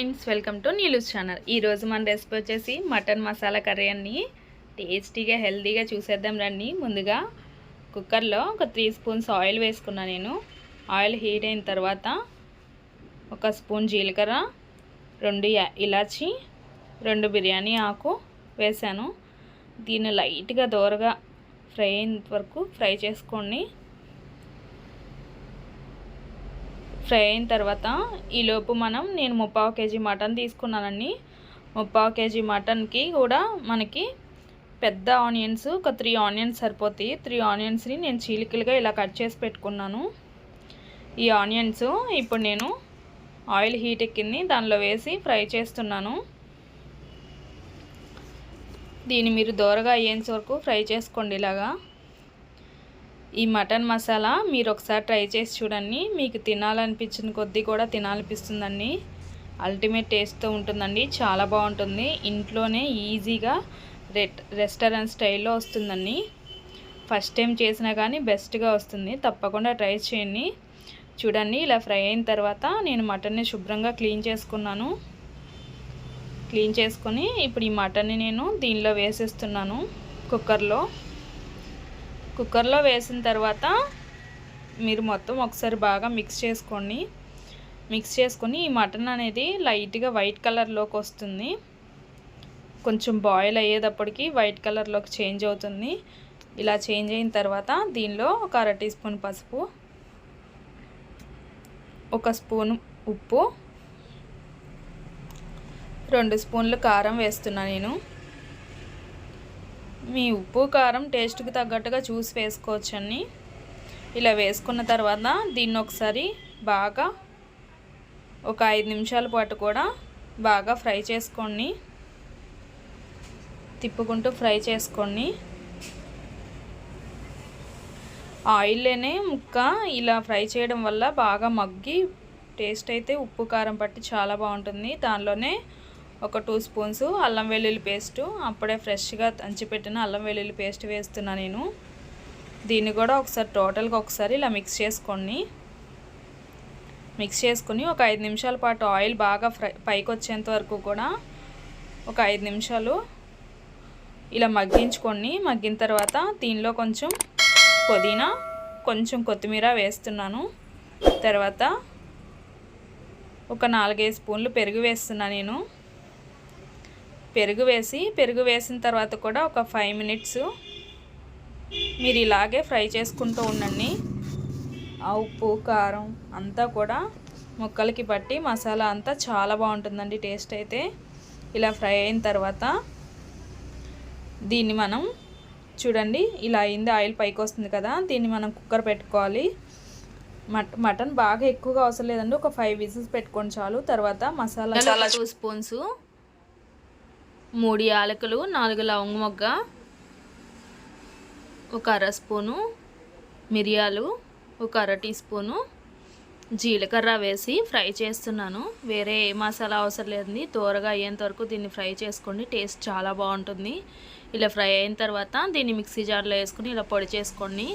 Friends welcome to Neelu's channel. ఈరోజు మన recipe వచ్చేసి మటన్ మసాలా కర్రీ అన్ని టేస్టీగా హెల్తీగా చూసేద్దాం రండి. ముందుగా కుక్కర్లో ఒక త్రీ స్పూన్స్ ఆయిల్ వేసుకున్నా నేను. ఆయిల్ హీట్ అయిన తర్వాత ఒక స్పూన్ జీలకర్ర రెండు ఇలాచి రెండు బిర్యానీ ఆకు వేసాను. దీన్ని లైట్గా దోరగా ఫ్రై అయిన వరకు ఫ్రై చేసుకోండి. ఫ్రై అయిన తర్వాత ఈలోపు మనం నేను ముప్పావు కేజీ మటన్ తీసుకున్నానండి. ముప్పావు కేజీ మటన్కి కూడా మనకి పెద్ద ఆనియన్స్ ఒక త్రీ ఆనియన్స్ సరిపోతాయి. త్రీ ఆనియన్స్ని నేను చీలికలుగా ఇలా కట్ చేసి పెట్టుకున్నాను. ఈ ఆనియన్స్ ఇప్పుడు నేను ఆయిల్ హీట్ ఎక్కింది దానిలో వేసి ఫ్రై చేస్తున్నాను. దీన్ని మీరు దోరగా అయ్యేంత వరకు ఫ్రై చేసుకోండి ఇలాగా. ఈ మటన్ మసాలా మీరు ఒకసారి ట్రై చేసి చూడండి. మీకు తినాలనిపించిన కొద్దీ కూడా తినాలనిపిస్తుందండి. అల్టిమేట్ టేస్ట్తో ఉంటుందండి. చాలా బాగుంటుంది. ఇంట్లోనే ఈజీగా రెట్ రెస్టారెంట్ స్టైల్లో వస్తుందండి. ఫస్ట్ టైం చేసినా కానీ బెస్ట్గా వస్తుంది. తప్పకుండా ట్రై చేయండి. చూడండి ఇలా ఫ్రై అయిన తర్వాత నేను మటన్ని శుభ్రంగా క్లీన్ చేసుకున్నాను. క్లీన్ చేసుకొని ఇప్పుడు ఈ మటన్ని నేను దీనిలో వేసేస్తున్నాను కుక్కర్లో. కుక్కర్లో వేసిన తర్వాత మీరు మొత్తం ఒకసారి బాగా మిక్స్ చేసుకోండి మిక్స్ చేసుకొని ఈ మటన్ అనేది లైట్గా వైట్ కలర్లోకి వస్తుంది. కొంచెం బాయిల్ అయ్యేటప్పటికి వైట్ కలర్లోకి చేంజ్ అవుతుంది. ఇలా చేంజ్ అయిన తర్వాత దీనిలో ఒక అర టీ స్పూన్ పసుపు ఒక స్పూన్ ఉప్పు రెండు స్పూన్లు కారం వేస్తున్నా నేను. మీ ఉప్పు కారం టేస్ట్కి తగ్గట్టుగా చూసి వేసుకోవచ్చండి. ఇలా వేసుకున్న తర్వాత దీన్ని ఒకసారి బాగా ఒక ఐదు నిమిషాల పాటు కూడా బాగా ఫ్రై చేసుకోండి. తిప్పుకుంటూ ఫ్రై చేసుకోండి. ఆయిల్లోనే ముక్క ఇలా ఫ్రై చేయడం వల్ల బాగా మగ్గి టేస్ట్ అయితే ఉప్పు కారం పట్టి చాలా బాగుంటుంది. దానిలోనే ఒక టూ స్పూన్స్ అల్లం వెల్లుల్లి పేస్టు అప్పుడే ఫ్రెష్గా దంచిపెట్టిన అల్లం వెల్లుల్లి పేస్ట్ వేస్తున్నా నేను. దీన్ని కూడా ఒకసారి టోటల్గా ఒకసారి ఇలా మిక్స్ చేసుకోండి మిక్స్ చేసుకుని ఒక ఐదు నిమిషాల పాటు ఆయిల్ బాగా ఫ్రై పైకి వచ్చేంత వరకు కూడా ఒక ఐదు నిమిషాలు ఇలా మగ్గించుకొని మగ్గిన తర్వాత దీనిలో కొంచెం పుదీనా కొంచెం కొత్తిమీర వేస్తున్నాను. తర్వాత ఒక నాలుగైదు స్పూన్లు పెరుగు వేస్తున్నా నేను. పెరుగు వేసి పెరుగు వేసిన తర్వాత కూడా ఒక ఫైవ్ మినిట్స్ మీరు ఇలాగే ఫ్రై చేసుకుంటూ ఉండండి. ఆ ఉప్పు కారం అంతా కూడా ముక్కలకి పట్టి మసాలా అంతా చాలా బాగుంటుందండి టేస్ట్ అయితే. ఇలా ఫ్రై అయిన తర్వాత దీన్ని మనం చూడండి ఇలా అయింది ఆయిల్ పైకి వస్తుంది కదా దీన్ని మనం కుక్కర్ పెట్టుకోవాలి. మట్ మటన్ బాగా ఎక్కువగా అవసరం లేదండి ఒక ఫైవ్ విజిల్స్ పెట్టుకోండి చాలు. తర్వాత మసాలా టూ స్పూన్స్ మూడు యాలకులు నాలుగు లవంగ మొగ్గ ఒక అర స్పూను మిరియాలు ఒక అర టీ స్పూను జీలకర్ర వేసి ఫ్రై చేస్తున్నాను. వేరే ఏ మసాలా అవసరం లేదండి. దూరగా అయ్యేంత వరకు దీన్ని ఫ్రై చేసుకోండి. టేస్ట్ చాలా బాగుంటుంది. ఇలా ఫ్రై అయిన తర్వాత దీన్ని మిక్సీ జార్లో వేసుకుని ఇలా పొడి చేసుకోండి.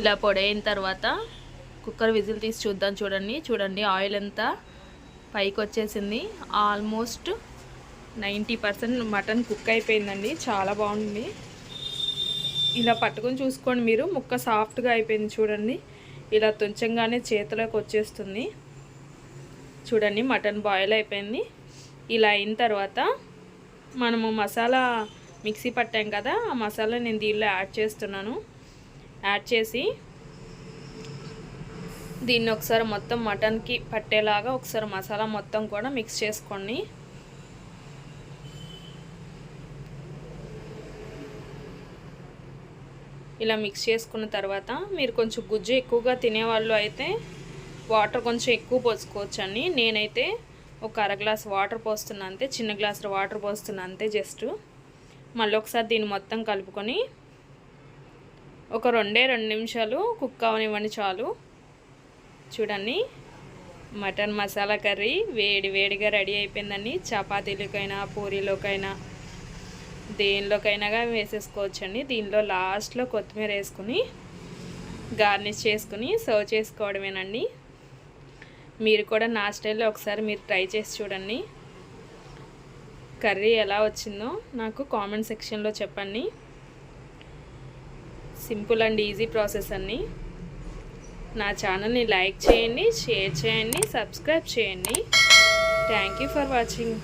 ఇలా పొడి అయిన తర్వాత కుక్కర్ విజిల్ తీసి చూద్దాం చూడండి. చూడండి ఆయిల్ అంతా పైకి వచ్చేసింది almost ninety percent mutton cook అయిపోయిందండి. చాలా బాగుంది. ఇలా పట్టుకొని చూసుకోండి మీరు. ముక్క సాఫ్ట్గా అయిపోయింది చూడండి. ఇలా తుంచంగానే చేతిలోకి వచ్చేస్తుంది. చూడండి మటన్ బాయిల్ అయిపోయింది. ఇలా అయిన తర్వాత మనము మసాలా మిక్సీ పట్టాం కదా ఆ మసాలా నేను దీనిలో యాడ్ చేస్తున్నాను. యాడ్ చేసి దీన్ని ఒకసారి మొత్తం మటన్కి పట్టేలాగా ఒకసారి మసాలా మొత్తం కూడా మిక్స్ చేసుకోండి. ఇలా మిక్స్ చేసుకున్న తర్వాత మీరు కొంచెం గుజ్జు ఎక్కువగా తినేవాళ్ళు అయితే వాటర్ కొంచెం ఎక్కువ పోసుకోవచ్చండి. నేనైతే ఒక అర గ్లాస్ వాటర్ పోస్తున్నా అంతే చిన్న గ్లాసులో వాటర్ పోస్తున్నా అంతే జస్ట్ మళ్ళీ ఒకసారి దీన్ని మొత్తం కలుపుకొని ఒక రెండే రెండు నిమిషాలు కుక్ అవనివ్వండి చాలు. చూడండి మటన్ మసాలా కర్రీ వేడి వేడిగా రెడీ అయిపోయిందండి. చపాతీలకైనా పూరీలోకైనా దేనిలోకైనా వేసేసుకోవచ్చండి. దీనిలో లాస్ట్లో కొత్తిమీర వేసుకుని గార్నిష్ చేసుకుని సర్వ్ చేసుకోవడమేనండి. మీరు కూడా నా స్టైల్లో ఒకసారి మీరు ట్రై చేసి చూడండి. కర్రీ ఎలా వచ్చిందో నాకు కామెంట్ సెక్షన్లో చెప్పండి. సింపుల్ అండ్ ఈజీ ప్రాసెస్ అన్ని నా ఛానల్ని లైక్ చేయండి షేర్ చేయండి సబ్స్క్రైబ్ చేయండి. Thank you for watching.